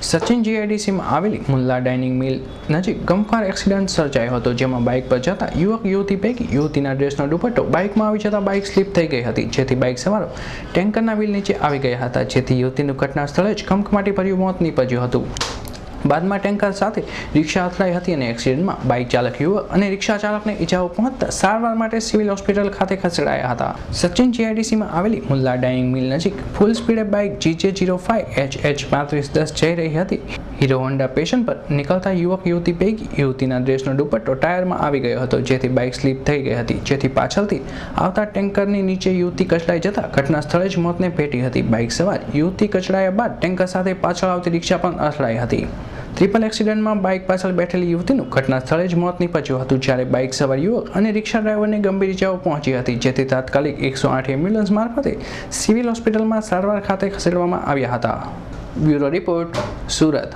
સચિન જીઆઈડીસીમાં આવેલી મુલ્લા ડાઇનિંગ મિલ નજીક ગમખ્વાર એક્સિડન્ટ સર્જાયો હતો, જેમાં બાઇક પર જતા યુવક યુવતી પૈકી યુવતીના ડ્રેસનો દુપટ્ટો બાઇકમાં આવી જતા બાઇક સ્લીપ થઈ ગઈ હતી, જેથી બાઇક સવારો ટેન્કરના વ્હીલ નીચે આવી ગયા હતા, જેથી યુવતીનું ઘટના સ્થળે જ કમકમાટી ભર્યું મોત નીપજ્યું હતું. બાદમાં ટેન્કર સાથે રિક્ષા અથડાઈ હતી અને એક્સિડન્ટમાં બાઇક ચાલક યુવક અને રિક્ષા ચાલકને ઇજાઓ પહોંચતા સારવાર માટે સિવિલ હોસ્પિટલ ખાતે ખસેડાયા હતા. સચિન જીઆઈડીસીમાં આવેલી મુલ્લા ડાઇંગ મિલ નજીક full સ્પીડે bike GJ zero five H H પાંત્રીસ દસ જઈ રહી હતી. હીરો હોન્ડા પેશન પર નીકળતા યુવક યુવતી પૈકી યુવતીના ડ્રેસનો દુપટ્ટો ટાયરમાં આવી ગયો હતો, જેથી બાઇક સ્લીપ થઈ ગઈ હતી, જેથી પાછળથી આવતા ટેન્કરની નીચે યુવતી કચડાઈ જતા ઘટના સ્થળે જ મોતને ભેટી હતી. બાઇક સવાર યુવતી કચડાયા બાદ ટેન્કર સાથે પાછળ આવતી રિક્ષા પણ અથડાઈ હતી. ટ્રિપલ એક્સિડન્ટમાં બાઇક પાછળ બેઠેલી યુવતીનું ઘટના સ્થળે જ મોત નીપજ્યું હતું, જ્યારે બાઇક સવાર યુવક અને રિક્ષા ડ્રાઈવરને ગંભીર ઇજાઓ પહોંચી હતી, જેથી તાત્કાલિક એકસો આઠ એમ્બ્યુલન્સ મારફતે સિવિલ હોસ્પિટલમાં સારવાર ખાતે ખસેડવામાં આવ્યા હતા. Bureau report, Surat.